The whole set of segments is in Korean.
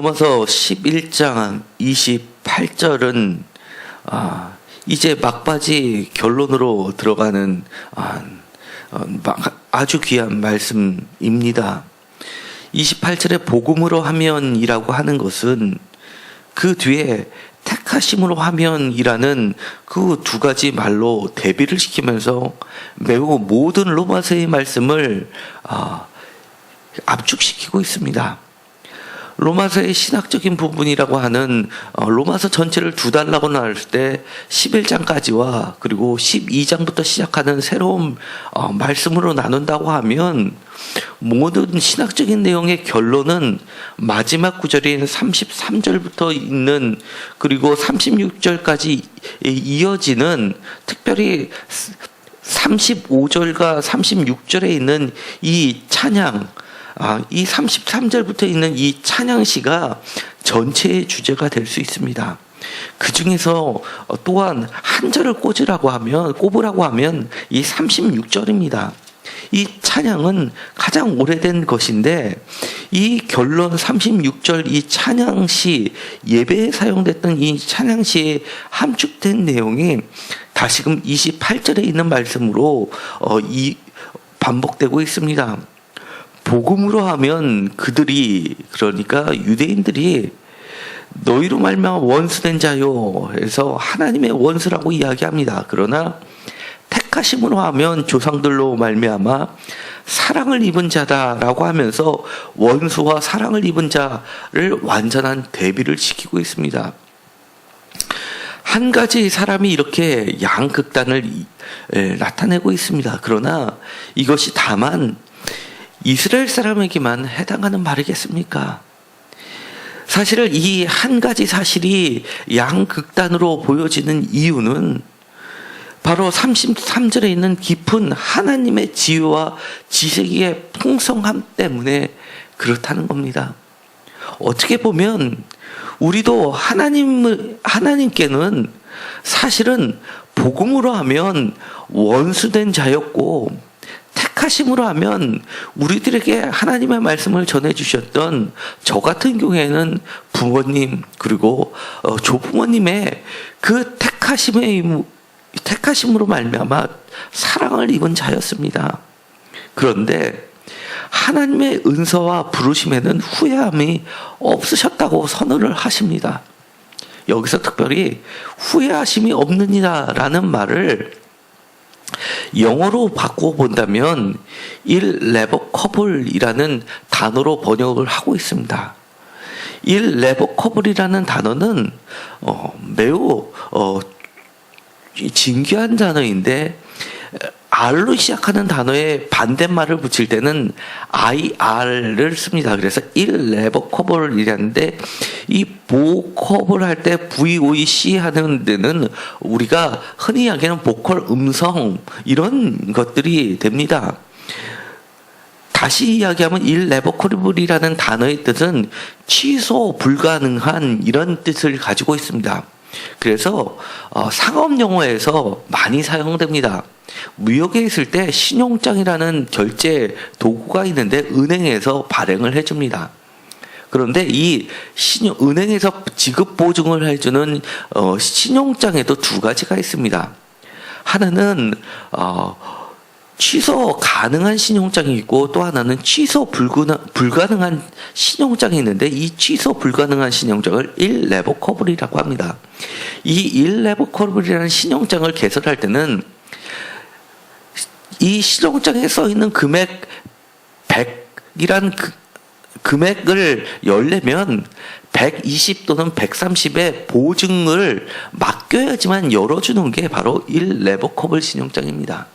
로마서 11장 28절은 아, 이제 막바지 결론으로 들어가는 아, 어, 막- 아주 귀한 말씀입니다. 28절에 복음으로 하면이라고 하는 것은 그 뒤에 택하심으로 하면이라는 그 두 가지 말로 대비를 시키면서 매우 모든 로마서의 말씀을 아, 압축시키고 있습니다. 로마서의 신학적인 부분이라고 하는 어, 로마서 전체를 두 달라고 나눌 때 11장까지와 그리고 12장부터 시작하는 새로운 어, 말씀으로 나눈다고 하면 모든 신학적인 내용의 결론은 마지막 구절인 33절부터 있는 그리고 36절까지 이어지는 특별히 35절과 36절에 있는 이 찬양 아, 이 33절부터 있는 이 찬양시가 전체의 주제가 될 수 있습니다. 그 중에서 또한 한 절을 꽂으라고 하면, 꼽으라고 하면 이 36절입니다. 이 찬양은 가장 오래된 것인데 이 결론 36절 이 찬양시 예배에 사용됐던 이 찬양시에 함축된 내용이 다시금 28절에 있는 말씀으로 어, 이 반복되고 있습니다. 복음으로 하면 그들이 그러니까 유대인들이 너희로 말미암아 원수된 자요 해서 하나님의 원수라고 이야기합니다. 그러나 택하심으로 하면 조상들로 말미암아 사랑을 입은 자다라고 하면서 원수와 사랑을 입은 자를 완전한 대비를 시키고 있습니다. 한 가지 사람이 이렇게 양극단을 나타내고 있습니다. 그러나 이것이 다만 이스라엘 사람에게만 해당하는 말이겠습니까? 사실은 이 한 가지 사실이 양극단으로 보여지는 이유는 바로 33절에 있는 깊은 하나님의 지혜와 지식의 풍성함 때문에 그렇다는 겁니다. 어떻게 보면 우리도 하나님 하나님께는 사실은 복음으로 하면 원수된 자였고 택하심으로 하면 우리들에게 하나님의 말씀을 전해 주셨던 저 같은 경우에는 부모님 그리고 어, 조부모님의 그 택하심의 택하심으로 말미암아 사랑을 입은 자였습니다. 그런데 하나님의 은서와 부르심에는 후회함이 없으셨다고 선언을 하십니다. 여기서 특별히 후회하심이 없느니라라는 말을 영어로 바꾸어 본다면 irrevocable이라는 단어로 번역을 하고 있습니다. irrevocable이라는 단어는 어, 매우 어, 진귀한 단어인데 R로 시작하는 단어에 반대말을 붙일 때는 IR을 씁니다. 그래서 irrevocable이라는데 이 보컬 할때 VOC 하는 데는 우리가 흔히 이야기하는 보컬 음성 이런 것들이 됩니다. 다시 이야기하면 irrevocable이라는 단어의 뜻은 취소 불가능한 이런 뜻을 가지고 있습니다. 그래서 어, 상업 용어에서 많이 사용됩니다. 무역에 있을 때 신용장이라는 결제 도구가 있는데 은행에서 발행을 해줍니다. 그런데 이 신용, 은행에서 지급 보증을 해주는 어, 신용장에도 두 가지가 있습니다. 하나는 어, 취소 가능한 신용장이 있고 또 하나는 취소 불가능, 한 신용장이 있는데 이 취소 불가능한 신용장을 일레버커블이라고 합니다. 이 일레버커블이라는 신용장을 개설할 때는 이 신용장에 써 있는 금액 100이란 그, 금액을 열려면 120 또는 130의 보증을 맡겨야지만 열어주는 게 바로 일레버커블 신용장입니다.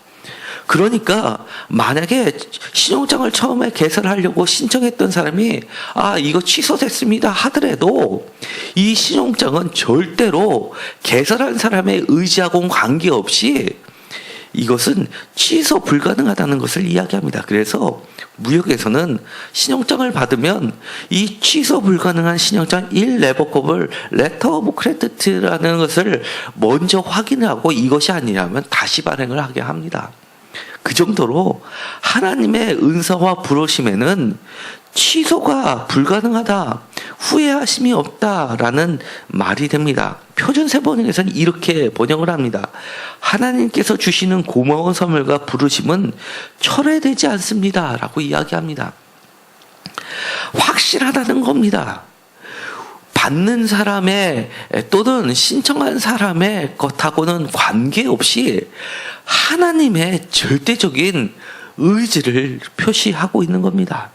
그러니까 만약에 신용장을 처음에 개설하려고 신청했던 사람이 아 이거 취소됐습니다 하더라도 이 신용장은 절대로 개설한 사람의 의지하고는 관계없이 이것은 취소 불가능하다는 것을 이야기합니다. 그래서 무역에서는 신용장을 받으면 이 취소 불가능한 신용장 1레버컵을 레터 오브 크레디트라는 것을 먼저 확인하고 이것이 아니라면 다시 발행을 하게 합니다. 그 정도로 하나님의 은사와 부르심에는 취소가 불가능하다, 후회하심이 없다라는 말이 됩니다. 표준 세 번역에서는 이렇게 번역을 합니다. 하나님께서 주시는 고마운 선물과 부르심은 철회되지 않습니다라고 이야기합니다. 확실하다는 겁니다. 받는 사람의 또는 신청한 사람의 것하고는 관계없이 하나님의 절대적인 의지를 표시하고 있는 겁니다.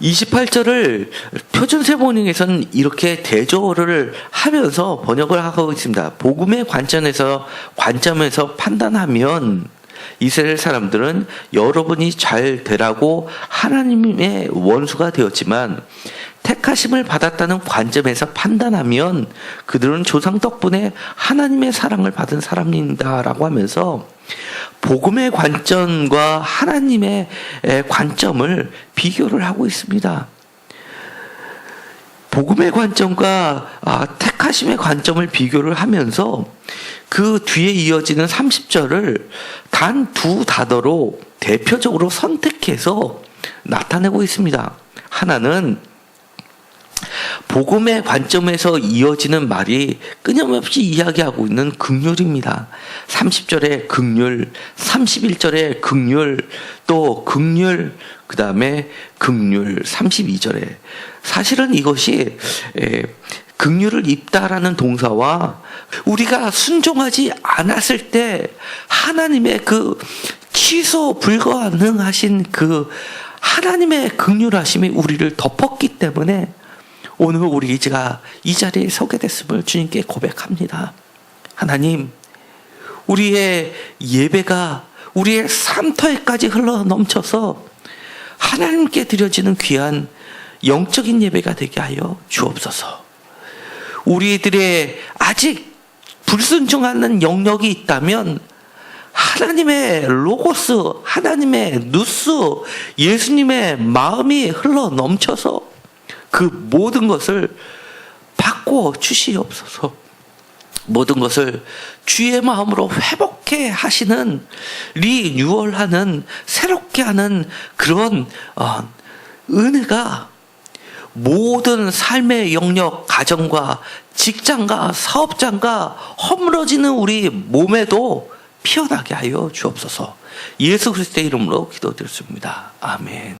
28절을 표준 세 번역에서는 이렇게 대조를 하면서 번역을 하고 있습니다. 복음의 관점에서 관점에서 판단하면 이스라엘 사람들은 여러분이 잘 되라고 하나님의 원수가 되었지만 택하심을 받았다는 관점에서 판단하면 그들은 조상 덕분에 하나님의 사랑을 받은 사람입니다라고 하면서 복음의 관점과 하나님의 에, 관점을 비교를 하고 있습니다. 복음의 관점과 아, 택하심의 관점을 비교를 하면서 그 뒤에 이어지는 30절을 단 두 단어로 대표적으로 선택해서 나타내고 있습니다. 하나는 복음의 관점에서 이어지는 말이 끊임없이 이야기하고 있는 극률입니다. 30절에 극률, 31절에 극률, 또 극률, 그 다음에 극률, 32절에. 사실은 이것이 에, 극률을 입다라는 동사와 우리가 순종하지 않았을 때 하나님의 그 취소 불가능하신 그 하나님의 극률하심이 우리를 덮었기 때문에 오늘 우리 제가 이 자리에 서게 됐음을 주님께 고백합니다. 하나님, 우리의 예배가 우리의 삶터에까지 흘러 넘쳐서 하나님께 드려지는 귀한 영적인 예배가 되게 하여 주옵소서. 우리들의 아직 불순종하는 영역이 있다면 하나님의 로고스, 하나님의 누스, 예수님의 마음이 흘러 넘쳐서 그 모든 것을 바꿔 주시옵소서. 모든 것을 주의 마음으로 회복해 하시는 리뉴얼하는 새롭게 하는 그런 어, 은혜가 모든 삶의 영역, 가정과 직장과 사업장과 허물어지는 우리 몸에도 피어나게 하여 주옵소서. 예수 그리스도의 이름으로 기도드렸습니다. 아멘.